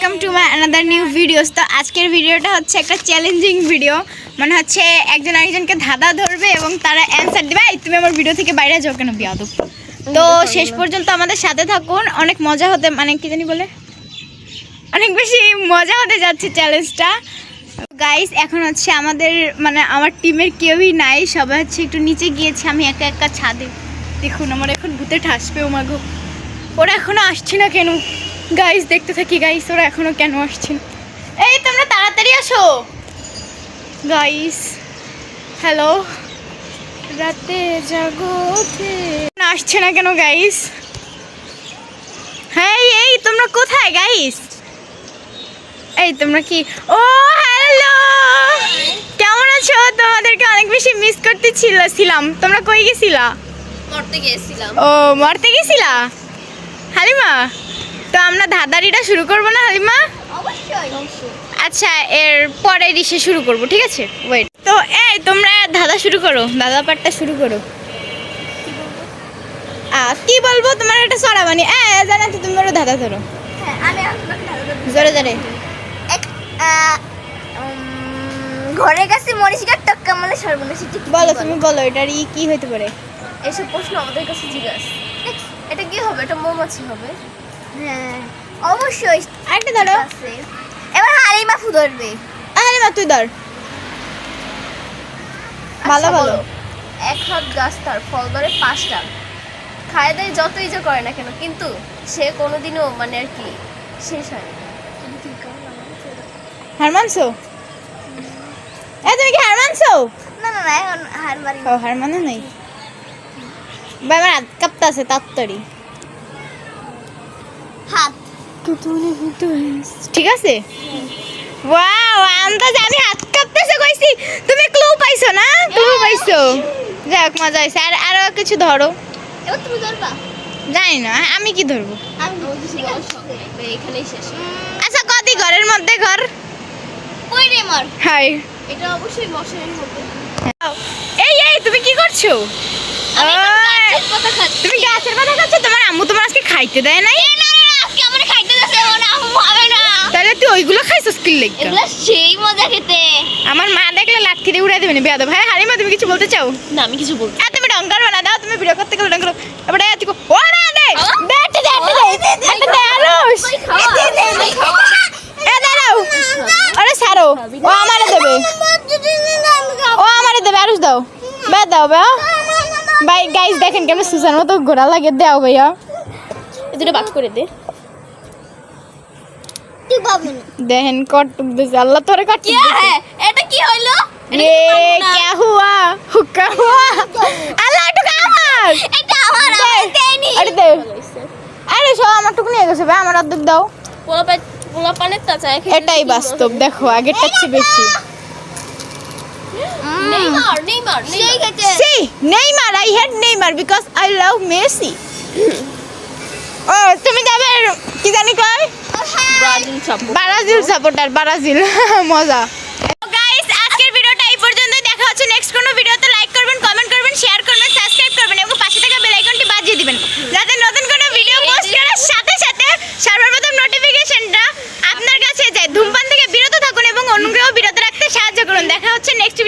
Welcome to my another new videos তো আজকের ভিডিওটা হচ্ছে একটা চ্যালেঞ্জিং ভিডিও মানে হচ্ছে একজন আরেকজনকে ধাঁধা ধরবে এবং তারা অ্যান্সার দেবে, এই, তুমি আমার ভিডিও থেকে বাইরে যাও কেন, বিয়াদব? তো শেষ পর্যন্ত আমাদের সাথে থাকুন। অনেক মজা হতে মানে কি জানি বলে? অনেক বেশি মজা হতে যাচ্ছে চ্যালেঞ্জটা গাইস এখন হচ্ছে আমাদের মানে আমার টিমের কেউই নাই। সবাই হচ্ছে একটু নিচে গিয়েছে। আমি একা একা ছাদে। দেখুন, আমার এখন ভূতে ঠাসবে ও মাগো ওরা এখনও আসছে না কেন? গাইস দেখতে থাকি গাইস ওরা এখনও কেন আসছে এই তোমরা তাড়াতাড়ি আসো। গাইস হ্যালো রাতে জাগোতে না আসছে না কেন গাইস হ্যাঁ এই তোমরা কোথায় গাইস এই তোমরা কি? ও হ্যালো কেমন আছো? তোমাদেরকে অনেক বেশি মিস করতে ছিল ছিলাম তোমরা কই গেছিলা? করতে গিয়েছিলাম। ও মরতে গেছিলা? হালিমা? তো আমরা ধাঁধারিটা শুরু করব না হালিমা? অবশ্যই আচ্ছা এর পরে ডিশে শুরু করব ঠিক আছে? ওয়েট তো এই তোমরা ধাঁধা শুরু করো দাদা পাটটা শুরু করো। কি বলব? তোমার একটা সরা মানে এ জানা তো তুমি বলো ধাঁধা ধরো। হ্যাঁ। জোরে জোরে। ঘরের কাছে মরিচিকার টক্কা মানে সর্বনাশ বলো তুমি বলো এটার ই কি হতে পারে? এসব প্রশ্ন আমাদের কাছে জিজ্ঞাস। এটা কি হবে? এটা মৌমাছি হবে। অবশ্যই। আরেকটা ধরো। এবার হালিমা ফু ধরবে। হালিমা তুই ধর। ভালো আচ্ছা, ভালো এক হাত গাছ তার ফল ধরে পাঁচটা। খায় দেয় যতই যে করে না কেন কিন্তু সে কোনোদিনও মানে আর কি শেষ হয়। হার মানছো এ তুমি কি হার মানছো না না না এখন হার মারি ও হার মানে নেই আমার হাত তাড়াতাড়ি। হাত। ঠিক আছে? ওয়াও আন্দাজ আমি হাত কাঁপতেছে কইছি। তুমি ক্লু পাইছো না? ক্লু পাইছো? যাই হোক মজা হয়েছে আর আরও কিছু ধরো। এবার তুমি ধরবা? জানি না আমি কি ধরবো? আচ্ছা কদি ঘরের মধ্যে ঘর। কই রে মার। হাই। এটা অবশ্যই মশারির মধ্যে। এই এই তুমি কি করছ? তুমি গাছের পাতা খাচ্ছ? তোমার আম্মু তোমার আজকে খাইতে দেয় নাই এই না না না, আজকে আমার খাইতে যাচ্ছে মানে আম্মু হবে না তাহলে তুই ওইগুলো খাইছিস কি লেগে? এগুলো সেই মজা খেতে। আমার মা দেখলে লাঠি দিয়ে উড়াই দেবে না বেয়াদব। ভাই হালিমা তুমি কিছু বলতে চাও? না আমি কিছু বলতে তুমি ডঙ্কার বানা দাও তুমি ভিডিও করতে গেলে ডঙ্কার এবারে তুই ও না দে দে দে দে একটা দে আরুষ। এ দাঁড়াও আরে ছাড়ো। ও আমারে দেবে। ও আমারে দেবে আরুষ দাও। বে দাও বে ভাই গাইস দেখেন কেমন সুসান মতো ঘোরা লাগে দাও ভাইয়া। দুটো বাক করে দে। দেখেন দিছে আল্লাহ তোরে দিছে। এটা কি হইল? এ হুয়া হুকা হুয়া আল্লাহ এটা আমার। এটা আমার আমি দেইনি আরে দে। আরে সব আমার টুক নিয়ে গেছে ভাই আমার অর্ধেক দাও। পোলা পোলা পানের তা চাই এটাই বাস্তব দেখো আগেরটা চেয়ে বেশি। Neymar Neymar see Neymar. I hate Neymar because I love Messi ও তুমি যাবে কি জানি কয়? Brazil supporter Brazil. মজা। গাইস আজকের দেখা হচ্ছে নেক্সট কোনো ভিডিওতে। লাইক করবেন কমেন্ট করবেন শেয়ার করবেন সাবস্ক্রাইব করবেন এবং পাশে দিবেন। যাতে নতুন কোনো ভিডিও সাথে সাথে সর্বপ্রথম আপনার কাছে যায়। ধূমপান থেকে বিরত থাকুন এবং অনুগ্রহ বিরত রাখতে সাহায্য করুন। দেখা হচ্ছে নেক্সট